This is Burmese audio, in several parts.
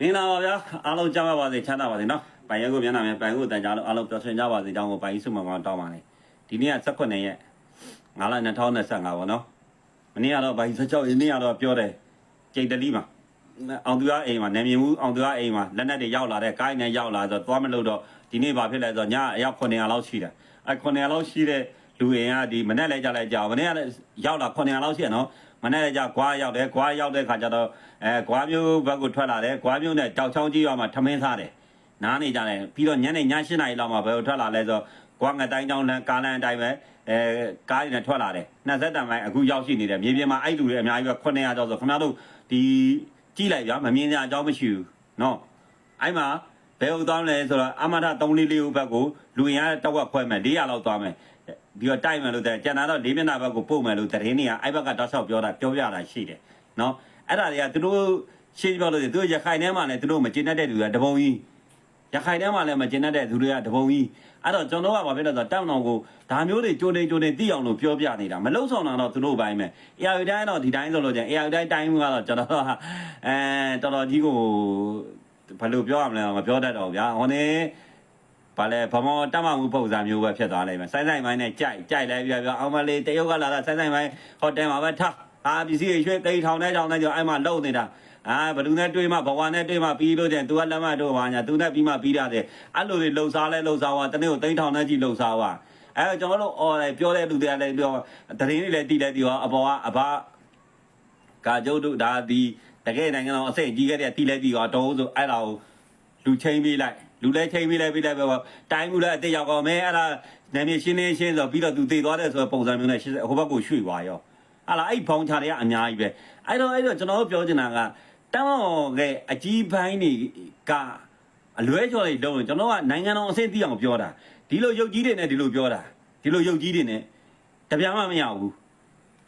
မင်္ဂလာပါဗျာအားလုံးကြားပါပါစေချမ်းသာပါစေနော်ပိုင်ရက်ကိုမျက်နှာမြင်ပိုင်ကိုတန်ကြားလို့အားလုံးပျော်ရွှင်ကြပါစေကြောင်းကိုပိုင်ကြီးစုမှန်မှန်တောင်းပါလေဒီနေ့က18ရက်9လ2025ပေါ့နော်မနေ့ကတော့ပိုင်16ရက်နေ့ကတော့ပြောတယ်ကြိတ်တလီမှာအောင်သူရအိမ်မှာနေမြင်မှုအောင်သူရအိမ်မှာလက်နက်တွေရောက်လာတဲ့ကိုင်းနဲ့ရောက်လာဆိုတော့သွားမလို့တော့ဒီနေ့ဘာဖြစ်လဲဆိုတော့ညအယောက်900လောက်ရှိတယ်အဲ900လောက်ရှိတဲ့လူအိမ်ကဒီမနေ့လဲကြလိုက်ကြအောင်မနေ့ကလည်းရောက်လာ900လောက်ရှိရနော် မနေ့ကကြကွာရောက်တယ်ကွာရောက်တဲ့ခါကျတော့အဲကွာမျိုးဘက်ကိုထွက်လာတယ်ကွာမျိုးနဲ့တောက်ချောင်းကြီးရွာမှာထမင်းစားတယ်နားနေကြတယ်ပြီးတော့ညနေည7:00နာရီလောက်မှာဘယ်ကိုထွက်လာလဲဆိုတော့ကွာငတိုင်းတောင်းလမ်းကားလမ်းအတိုင်းပဲအဲကားတွေနဲ့ထွက်လာတယ်နှစ်သက်တန်ပိုင်းအခုရောက်ရှိနေတယ်မြေပြင်မှာအဲ့လူတွေအများကြီးပဲ900ကျော်ဆိုခင်ဗျားတို့ဒီကြည့်လိုက်ဗျာမမြင်ကြအကြောင်းမရှိဘူးနော်အဲ့မှာဘယ်ဟုတ်သွားမလဲဆိုတော့အမထ344ဘက်ကိုလူရင်ရတောက်ဝက်ခွဲမယ်400လောက်သွားမယ် ပြီးတော့တိုက်မယ်လို့တဲ့ကျန်တာတော့လေးမျက်နှာဘက်ကိုပို့မယ်လို့တရင်တွေကအဲ့ဘက်ကတောက်လျှောက်ပြောတာပြောပြတာရှိတယ်နော်အဲ့ဒါတွေကသူတို့ရှင်းပြောလို့သူတို့ရခိုင်ထဲမှာလည်းသူတို့မကျင်တတ်တဲ့လူကတပုံကြီးရခိုင်ထဲမှာလည်းမကျင်တတ်တဲ့သူတွေကတပုံကြီးအဲ့တော့ကျွန်တော်ကဘာဖြစ်လဲဆိုတော့တောင်းတော်ကိုဒါမျိုးတွေကြိုတင်ကြိုတင်သိအောင်လို့ပြောပြနေတာမလုံဆောင်တာတော့သူတို့ဘိုင်းပဲ AI တိုင်းတော့ဒီတိုင်းဆိုလို့ကျရင် AI တိုင်းတိုင်းကတော့ကျွန်တော်ကအဲတော်တော်ကြီးကိုဘယ်လိုပြောရမလဲမပြောတတ်တော့ဗျာဟိုနေ ဘာလဲဗမောတတ်မှမှုပုံစံမျိုးပဲဖြစ်သွားလိမ့်မယ်စိုင်းစိုင်းပိုင်းနဲ့ကြိုက်ကြိုက်လဲပြပြအောင်မလေးတရုတ်ကလာတာစိုင်းစိုင်းပိုင်းဟိုတယ်မှာပဲထားအာပစ္စည်းရွှေသိထောင်တဲ့ကြောင်တဲ့ကြောင်အဲ့မှာလုံနေတာအာဘလူနဲ့တွေးမှဘဝနဲ့တွေးမှပြီးလို့ကျရင် तू ကလက်မတို့ပါညာ तू နဲ့ပြီးမှပြီးရတယ်အဲ့လိုတွေလှုပ်ရှားလဲလှုပ်ရှားသွားတနေ့ကိုသိထောင်တဲ့ကြီးလှုပ်ရှားသွားအဲကျွန်တော်တို့အော်တယ်ပြောတဲ့လူတွေကလည်းပြောတရင်တွေလည်းတီးလည်းတီးရောအပေါ်ကအဘကာကျုပ်တို့ဒါဒီတကယ်နိုင်ငံတော်အစိတ်ကြီးခဲ့တဲ့တီးလည်းတီးရောတော့ဆိုအဲ့ဒါကိုလူချင်းပေးလိုက် လူလည်းချင်းပေးလိုက်ပေးလိုက်ပဲပေါ့တိုင်းမှုလည်းအတက်ရောက်ကောမဲအဲ့ဒါနာမည်ရှင်းနေရှင်းဆိုပြီးတော့သူတည်သွားတယ်ဆိုတဲ့ပုံစံမျိုးနဲ့ဟိုဘက်ကိုရွှေ့သွားရောဟာလာအဲ့ဘောင်းချတွေကအများကြီးပဲအဲ့တော့အဲ့တော့ကျွန်တော်တို့ပြောချင်တာကတန်းတော်ကအကြီးပိုင်းတွေကအလွဲချော်တွေလုံးကျွန်တော်ကနိုင်ငံတော်အဆင့်သိအောင်ပြောတာဒီလိုရုပ်ကြီးတွေနဲ့ဒီလိုပြောတာဒီလိုရုပ်ကြီးတွေနဲ့တပြားမှမရဘူး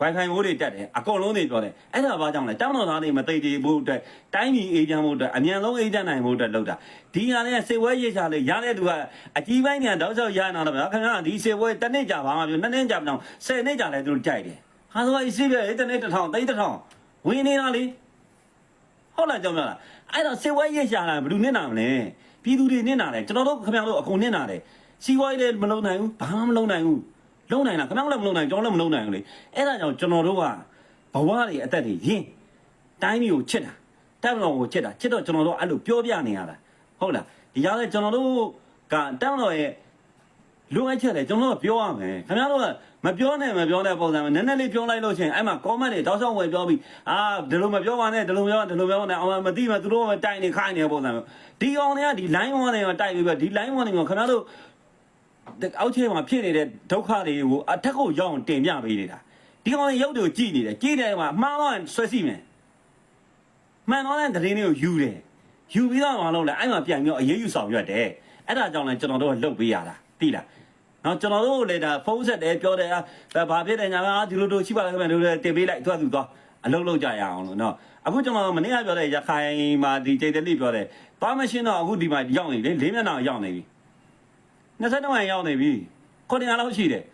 Wi-Fi မိုးတွေတက်တယ်အကုန်လုံးတွေပြောတယ်အဲ့ဒါဘာကြောင့်လဲတောင်းတော်သားတွေမသိသေးဘူးအတွက်တိုင်းပြည်အေးချမ်းဖို့အတွက်အမြန်ဆုံးအေးချမ်းနိုင်ဖို့အတွက်လုပ်တာဒီဟာလေးစေဝဲရေးချလေးရတဲ့သူကအကြီးပိုင်းညာတောက်လျှောက်ရနာတော့ဗျာခင်ဗျာဒီစေဝဲတစ်နှစ်ကြာဘာမှပြောနှစ်နှစ်ကြာမအောင်ဆယ်နှစ်ကြာလဲသူတို့ကြိုက်တယ်ဟာဆိုအစီးပြဲတစ်နှစ်တစ်ထောင်သိန်းတစ်ထောင်ဝင်နေတာလေဟုတ်လားကြောင်မလားအဲ့တော့စေဝဲရေးချလာဘယ်သူနစ်နာမလဲပြည်သူတွေနစ်နာတယ်ကျွန်တော်တို့ခင်ဗျားတို့အကုန်နစ်နာတယ်စီးပွားရေးလည်းမလုပ်နိုင်ဘူးဘာမှမလုပ်နိုင်ဘူး လုံနိုင်လားခင်ဗျားလည်းမလုံနိုင်ကျွန်တော်လည်းမလုံနိုင်ဘူးလေအဲ့ဒါကြောင့်ကျွန်တော်တို့ကဘဝတွေအသက်တွေရင်းတိုင်းမျိုးကိုချစ်တာတက်တော်ကိုချစ်တာချစ်တော့ကျွန်တော်တို့အဲ့လိုပြောပြနေရတာဟုတ်လားဒီကြားလဲကျွန်တော်တို့ကတက်တော်ရဲ့လူအပ်ချက်လေကျွန်တော်တို့ပြောရမယ်ခင်ဗျားတို့ကမပြောနဲ့မပြောတဲ့ပုံစံမျိုးနည်းနည်းလေးပြောလိုက်လို့ချင်းအဲ့မှာ comment တွေတောက်လျှောက်ဝယ်ပြောပြီးအာဒီလိုမပြောပါနဲ့ဒီလိုပြောဒီလိုပြောနဲ့အောင်မသိမှသူတို့ကတိုင်နေခိုင်းနေတဲ့ပုံစံမျိုးဒီအောင်တွေကဒီ line 1တွေကတိုက်ပြီးပဲဒီ line 1တွေကခင်ဗျားတို့ အောက်ခြေမှာဖြစ်နေတဲ့ဒုက္ခတွေကိုအထက်ကိုရောက်အောင်တင်ပြပေးနေတာဒီကောင်ရုပ်တွေကိုကြည်နေတယ်ကြည်တယ်မှာမှားတော့ဆွဲစီမယ်မှန်တော့တဲ့သတင်းတွေကိုယူတယ်ယူပြီးတော့မလုပ်လဲအဲ့မှာပြန်ပြီးတော့အရေးယူဆောင်ရွက်တယ်အဲ့ဒါကြောင့်လည်းကျွန်တော်တို့ကလှုပ်ပေးရတာသိလားနော်ကျွန်တော်တို့လည်းဒါဖုန်းဆက်တယ်ပြောတယ်အာဘာဖြစ်တယ်ညာကဒီလိုတို့ရှိပါလားခင်ဗျာတို့လည်းတင်ပေးလိုက်သူကသူသွားအလုပ်လုပ်ကြရအောင်လို့နော်အခုကျွန်တော်မနေ့ကပြောတဲ့ရခိုင်မှာဒီကျိတ်တလိပြောတယ်သွားမရှင်းတော့အခုဒီမှာရောက်နေလေလေးမျက်နှာရောက်နေပြီ 20တောင်ရောက်နေပြီ900လောက်ရှိတယ်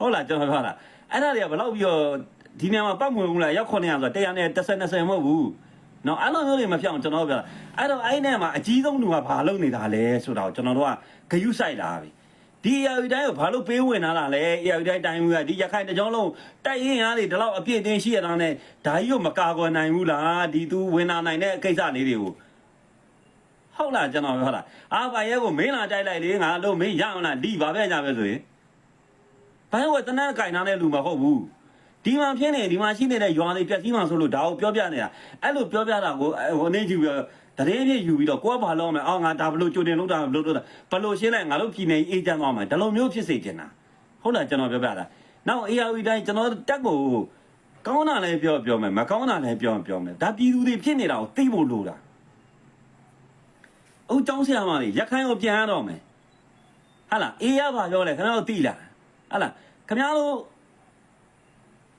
ဟုတ်လားကျွန်တော်ပြောတာအဲ့ဒါတွေကဘယ်လောက်ပြီးတော့ဒီနေရာမှာပတ်မွေဘူးလားရောက်900ဆို100နဲ့10 20မဟုတ်ဘူးနော်အဲ့လိုမျိုးတွေမပြောင်းကျွန်တော်ပြောတာအဲ့တော့အဲ့နဲ့မှာအကြီးဆုံးလူကဘာလုပ်နေတာလဲဆိုတော့ကျွန်တော်တို့ကဂယုဆိုင်လာပြီဒီ AI တိုင်းကိုဘာလို့ပေးဝင်လာတာလဲ AI တိုင်းတိုင်းမှုကဒီရခိုင်တကြောလုံးတိုက်ရင်အားတွေဒီလောက်အပြည့်အတင်းရှိရတာနဲ့ဒါကြီးကိုမကာကွယ်နိုင်ဘူးလားဒီသူဝင်လာနိုင်တဲ့ကိစ္စလေးတွေကို ဟုတ်လားကျွန်တော်ပြောတာအာဘာရဲကိုမင်းလာကြိုက်လိုက်လေငါလို့မင်းရမလားလီပါပဲကြပဲဆိုရင်ဘာလို့တနက်ကင်နာတဲ့လူမဟုတ်ဘူးဒီမှာဖြစ်နေဒီမှာရှိနေတဲ့ရွာတွေပြက်စီးမှဆိုလို့ဒါကိုပြောပြနေတာအဲ့လိုပြောပြတာကိုဟိုနေကြည့်ပြီးတရေပြည့်ယူပြီးတော့ကိုကဘာလုပ်မလဲအော်ငါဒါဘလို့ကြိုတင်လုပ်တာဘလို့လုပ်တာဘလို့ရှင်းလိုက်ငါတို့ပြည်နေအေးချမ်းသွားမှာဒါလိုမျိုးဖြစ်စေချင်တာဟုတ်လားကျွန်တော်ပြောပြတာနောက် ARV တိုင်းကျွန်တော်တက်ကိုကောင်းတာလည်းပြောပြောမယ်မကောင်းတာလည်းပြောပြောမယ်ဒါပြည်သူတွေဖြစ်နေတာကိုသိဖို့လိုတာ အုတ်ကျောင်းဆရာမတွေရက်ခိုင်းကိုပြန်ရတော့မယ်ဟာလားအေးရပါပြောလဲခင်ဗျားတို့သိလားဟာလားခင်ဗျားတို့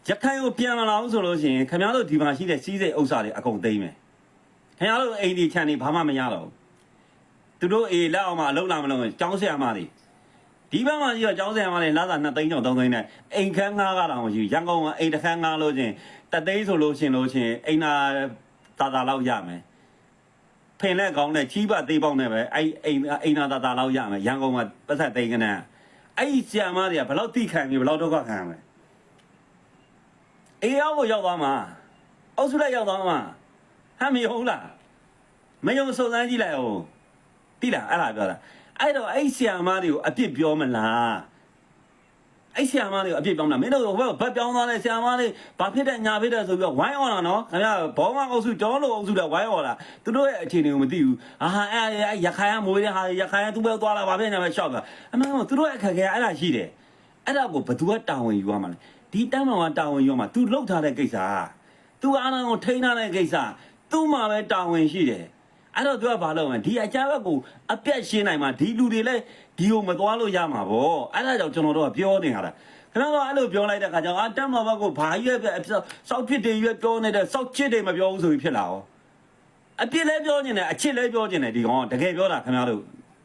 ရက်ခိုင်းကိုပြန်မလာဘူးဆိုလို့ရှိရင်ခင်ဗျားတို့ဒီမှာရှိတဲ့စီးစိတ်ဥစ္စာတွေအကုန်သိမ်းမယ်ခင်ဗျားတို့အိမ်ဒီခြံတွေဘာမှမရတော့ဘူးသူတို့အေးလက်အောင်မအလုံးလာမလုံးကျောင်းဆရာမတွေဒီဘက်မှာကြီးတော့ကျောင်းဆရာမတွေလာတာ2သိန်းကျော်3သိန်းနဲ့အိမ်ခန်းငားကတော့မရှိဘူးရန်ကုန်ကအိမ်တစ်ခန်းငားလို့ချင်းတသိန်းဆိုလို့ရှင်လို့ချင်းအိမ်နာတာတာလောက်ရမယ် ဖင်လက်ကောင်းနဲ့ချီးပသေးပေါက်နဲ့ပဲအဲ့အိမ်အိမ်နာတာတာလောက်ရမယ်ရန်ကုန်မှာပတ်သက်သိန်းကနန်းအဲ့ဒီဆီယမတွေကဘယ်လောက်တိခံပြီးဘယ်လောက်ဒုက္ခခံရမလဲအေးရောက်ကိုရောက်သွားမှာအုပ်စုလိုက်ရောက်သွားမှာဟမ်မယုံလားမယုံစုံစမ်းကြည့်လိုက်အောင်တိလားအဲ့ဒါပြောတာအဲ့တော့အဲ့ဆီယမတွေကိုအပြစ်ပြောမလား အဲ့ဆရာမတွေကိုအပြစ်ပြောင်းတာမင်းတို့ဘက်ဘက်ပြောင်းသွားတဲ့ဆရာမတွေဘာဖြစ်တဲ့ညာဖြစ်တဲ့ဆိုပြီးတော့ဝိုင်းអော်တာနော်ခင်ဗျာဘောမအုပ်စုကျောင်းလိုအုပ်စုတွေဝိုင်းអော်တာသူတို့ရဲ့အခြေအနေကိုမသိဘူးအာဟာအဲ့အဲ့ရခိုင်ကမွေးတဲ့ဟာရခိုင်ကသူ့ဘက်သွားလာဘာဖြစ်ညာပဲရှော့တာအမှန်ကသူတို့ရဲ့အခက်အခဲအဲ့ဒါရှိတယ်အဲ့ဒါကိုဘသူကတာဝန်ယူရမှာလဲဒီတန်းတော်ကတာဝန်ယူရမှာ तू လှုပ်ထားတဲ့ကိစ္စ तू အားလုံးကိုထိန်းထားတဲ့ကိစ္စ तू မှာပဲတာဝန်ရှိတယ် အဲ့တော့ तू ကဘာလုပ်မလဲဒီအကြမ်းဘက်ကိုအပြတ်ရှင်းနိုင်မှာဒီလူတွေလည်းဒီကိုမသွားလို့ရမှာဗောအဲ့ဒါကြောင့်ကျွန်တော်တို့ကပြောနေရတာခင်ဗျားတို့အဲ့လိုပြောလိုက်တဲ့ခါကျတော့အာတက်မော်ဘက်ကိုဘာရွက်ပဲစောက်ဖြစ်တွေရွက်ပြောနေတဲ့စောက်ချစ်တွေမပြောဘူးဆိုပြီးဖြစ်လာအောင်အပြစ်လည်းပြောနေတယ်အချစ်လည်းပြောနေတယ်ဒီကောင်ကတကယ်ပြောတာခင်ဗျားတို့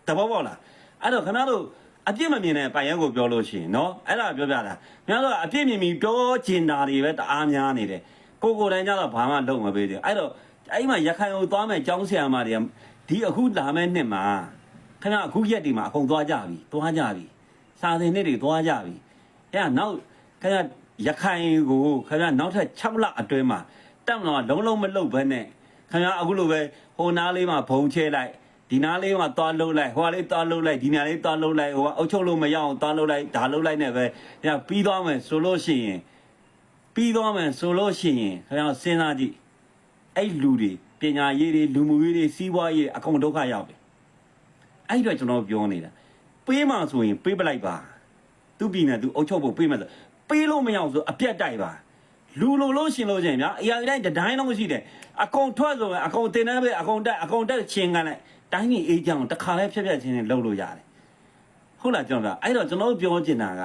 တဘောပေါက်လားအဲ့တော့ခင်ဗျားတို့အပြစ်မမြင်တဲ့ပိုင်ရက်ကိုပြောလို့ရှိရင်နော်အဲ့ဒါပြောပြတာခင်ဗျားတို့ကအပြစ်မြင်ပြီးပြောချင်တာတွေပဲတအားများနေတယ်ကိုကိုတိုင်းကျတော့ဘာမှလုပ်မပေးသေးဘူးအဲ့တော့ အဲ့မှာရခိုင်ကိုသွားမယ်ကျောင်းဆရာမတွေကဒီအခုလာမယ့်နှစ်မှာခင်ဗျားအခုရက်ဒီမှာအကုန်သွားကြပြီသွားကြပြီစာသင်နှစ်တွေသွားကြပြီအဲ့ဒါနောက်ခင်ဗျရခိုင်ကိုခင်ဗျနောက်ထပ်6လအတွင်းမှာတက်မလို့လုံးလုံးမလုတ်ဘဲနဲ့ခင်ဗျအခုလိုပဲဟိုနားလေးမှာဘုံချဲလိုက်ဒီနားလေးမှာသွားလုတ်လိုက်ဟိုကလေးသွားလုတ်လိုက်ဒီနားလေးသွားလုတ်လိုက်ဟိုကအုတ်ချုပ်လို့မရအောင်သွားလုတ်လိုက်ဒါလုတ်လိုက်နဲ့ပဲညပြီးသွားမယ်ဆိုလို့ရှိရင်ပြီးသွားမယ်ဆိုလို့ရှိရင်ခင်ဗျစဉ်းစားကြည့် အဲ့လူတွေပညာရေးတွေလူမှုရေးတွေစီးပွားရေးတွေအကုန်ဒုက္ခရောက်တယ်အဲ့ဒီတော့ကျွန်တော်ပြောနေတာပေးမှဆိုရင်ပေးပလိုက်ပါသူပြည်နယ်သူအုပ်ချုပ်ဖို့ပေးမယ်ဆိုပေးလို့မရအောင်ဆိုအပြက်တိုက်ပါလူလိုလို့ရှင်လို့ရှင်ဗျာအရာတိုင်းတစ်တိုင်းလုံးရှိတယ်အကုန်ထွက်ဆိုရင်အကုန်တင်နေပဲအကုန်တက်အကုန်တက်ချင်းကန်လိုက်တိုင်းကြီးအေးချောင်းတစ်ခါလဲဖြက်ဖြက်ချင်းနဲ့လှုပ်လို့ရတယ်ဟုတ်လားကျွန်တော်ကအဲ့တော့ကျွန်တော်ပြောချင်တာက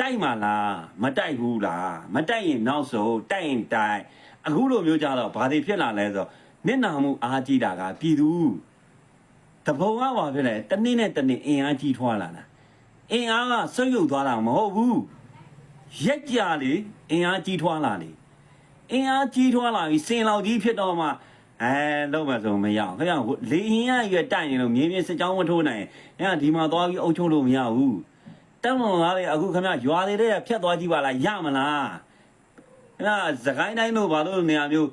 တိုက်မှာလားမတိုက်ဘူးလားမတိုက်ရင်နောက်ဆုံးတိုက်ရင်တိုက် အခုလိုမျိုးကြတော့ဘာတွေဖြစ်လာလဲဆိုတော့နစ်နာမှုအားကြီးတာကပြည်သူတဘုံကဘာဖြစ်လဲတနေ့နဲ့တနေ့အင်အားကြီးထွားလာတာအင်အားကဆုပ်ယုပ်သွားတာမဟုတ်ဘူးရက်ကြလေအင်အားကြီးထွားလာလေအင်အားကြီးထွားလာပြီးစင်လောက်ကြီးဖြစ်တော့မှအဲလုံးမဆိုမရအောင်ခင်ဗျာလေရင်ရရွတိုက်နေလို့မြင်းမြင်းစစ်ကြောင်းမထိုးနိုင်ခင်ဗျာဒီမှာသွားပြီးအုပ်ချုပ်လို့မရဘူးတက်မွန်ကားလေအခုခင်ဗျာရွာလေးတဲ့ဖြတ်သွားကြည့်ပါလားရမလား ခင်ဗျာသခိုင်းတိုင်းတို့ဘာလို့နေရာမျိုး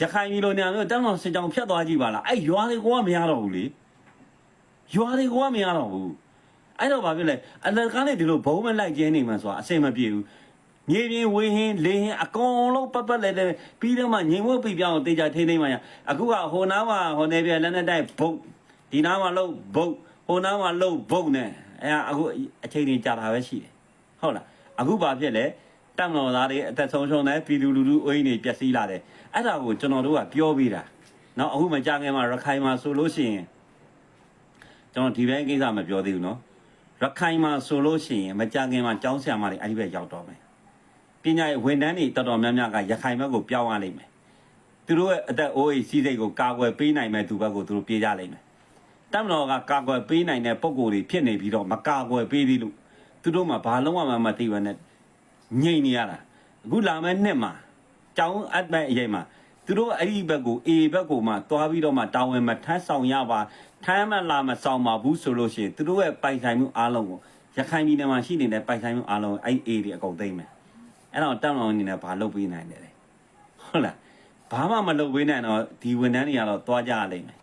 ရခိုင်ပြည်လိုနေရာမျိုးတက်မွန်စစ်ကြောင်းဖြတ်သွားကြည့်ပါလားအဲ့ရွာလေးကောမရတော့ဘူးလေရွာလေးကောမရတော့ဘူးအဲ့တော့ဘာဖြစ်လဲအလကားနဲ့ဒီလိုဘုံမလိုက်ကျင်းနေမှဆိုတာအဆင်မပြေဘူးမြေပြင်ဝေဟင်းလေဟင်းအကုန်လုံးပတ်ပတ်လဲလဲပြီးတော့မှငြိမ်ဝတ်ပြပြောင်းတေချာထိနေမှရအခုကဟိုနားမှာဟိုနေပြလက်နဲ့တိုက်ဘုတ်ဒီနားမှာလုံးဘုတ်ဟိုနားမှာလုံးဘုတ်နဲ့အဲအခုအချိန်ကြီးကြာတာပဲရှိတယ်ဟုတ်လားအခုဘာဖြစ်လဲ တတ်မတော်သားတွေအသက်ဆုံးရှုံးတယ်ပြည်သူလူထုအိမ်တွေပျက်စီးလာတယ်အဲ့ဒါကိုကျွန်တော်တို့ကပြောပေးတာနော်အခုမကြခင်မှာရခိုင်မှာဆိုလို့ရှိရင်ကျွန်တော်ဒီဘက်ကိစ္စမပြောသေးဘူးနော်ရခိုင်မှာဆိုလို့ရှိရင်မကြခင်မှာကြောင်းဆရာမတွေအဲ့ဒီဘက်ရောက်တော့မယ်ပညာရေးဝန်ထမ်းတွေတော်တော်များများကရခိုင်ဘက်ကိုပြောင်းရလိမ့်မယ်သူတို့ရဲ့အသက်အိုးအိမ်စီးစိတ်ကိုကာကွယ်ပေးနိုင်မဲ့သူဘက်ကိုသူတို့ပြေးကြလိမ့်မယ်တမတော်ကကာကွယ်ပေးနိုင်တဲ့ပုံကိုယ်တွေဖြစ်နေပြီးတော့မကာကွယ်ပေးသေးလို့သူတို့မှဘာလုံးဝမှမသိဘဲနဲ့ ငြိမ်နေရတာအခုလာမဲ့နှစ်မှာကျောင်းအပ်မဲ့အရေးမှာသူတို့အဲ့ဒီဘက်ကိုအေဘက်ကိုမှတွားပြီးတော့မှတာဝန်မထမ်းဆောင်ရပါထမ်းမလာမဆောင်ပါဘူးဆိုလို့ရှိရင်သူတို့ရဲ့ပိုင်ဆိုင်မှုအားလုံးကိုရခိုင်ပြည်နယ်မှာရှိနေတဲ့ပိုင်ဆိုင်မှုအားလုံးအဲ့အေတွေအကုန်သိမ့်မယ်အဲ့တော့တောင်းလောင်းအနေနဲ့ဘာလုပ်ပေးနိုင်တယ်လဲဟုတ်လားဘာမှမလုပ်ပေးနိုင်တော့ဒီဝန်ထမ်းတွေကတော့တွားကြရလိမ့်မယ်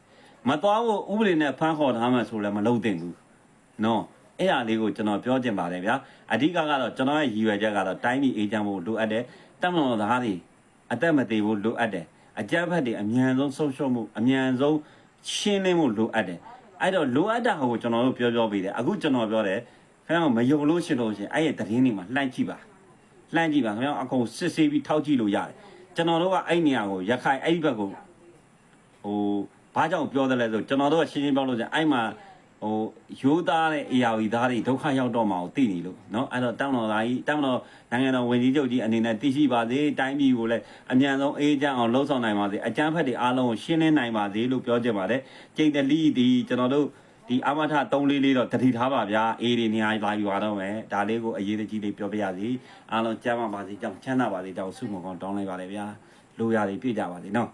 မတွားဖို့ဥပဒေနဲ့ဖမ်းခေါ်ထားမှဆိုလည်းမလုပ်သင့်ဘူးနော် အဲ့အရာလေးကိုကျွန်တော်ပြောချင်ပါတယ်ဗျာအဓိကကတော့ကျွန်တော်ရဲ့ရည်ရွယ်ချက်ကတော့တိုင်းပြည်အေဂျင့်ဖို့လိုအပ်တယ်တမန်တော်သားတွေအသက်မသေးဘူးလိုအပ်တယ်အကြမ်းဖက်တွေအမြန်ဆုံးဆုံးရှုံးမှုအမြန်ဆုံးရှင်းလင်းမှုလိုအပ်တယ်အဲ့တော့လိုအပ်တာကိုကျွန်တော်တို့ပြောပြောပေးတယ်အခုကျွန်တော်ပြောတယ်ခင်ဗျားမယုံလို့ရှိလို့ရှင်အဲ့ရဲ့သတင်းတွေမှာလှမ်းကြည့်ပါလှမ်းကြည့်ပါခင်ဗျားအကုန်စစ်ဆေးပြီးထောက်ကြည့်လို့ရတယ်ကျွန်တော်တို့ကအဲ့နေရာကိုရခိုင်အဲ့ဒီဘက်ကိုဟိုဘာကြောင့်ပြောတယ်လဲဆိုကျွန်တော်တို့ကရှင်းရှင်းပြောလို့ရှင်အဲ့မှာ ဟိုရိုးသားတဲ့ AR သားတွေဒုက္ခရောက်တော့မှာကိုသိနေလို့เนาะအဲ့တော့တောင်းတော်သားကြီးတောင်းတော်နိုင်ငံတော်ဝန်ကြီးချုပ်ကြီးအနေနဲ့သိရှိပါစေတိုင်းပြည်ကိုလည်းအမြန်ဆုံးအေးချမ်းအောင်လှုံ့ဆော်နိုင်ပါစေအကြမ်းဖက်တွေအားလုံးကိုရှင်းလင်းနိုင်ပါစေလို့ပြောချင်ပါတယ်ကျိတ်တလီဒီကျွန်တော်တို့ဒီအမထ344တော့တတိထားပါဗျာအေးတွေနေရာလာယူရတော့မယ်ဒါလေးကိုအရေးတကြီးလေးပြောပြရစီအားလုံးကျမ်းပါပါစေကြောင်းချမ်းသာပါစေကြောင်းဆုမွန်ကောင်းတောင်းလိုက်ပါလေဗျာလိုရာတွေပြည့်ကြပါစေနော်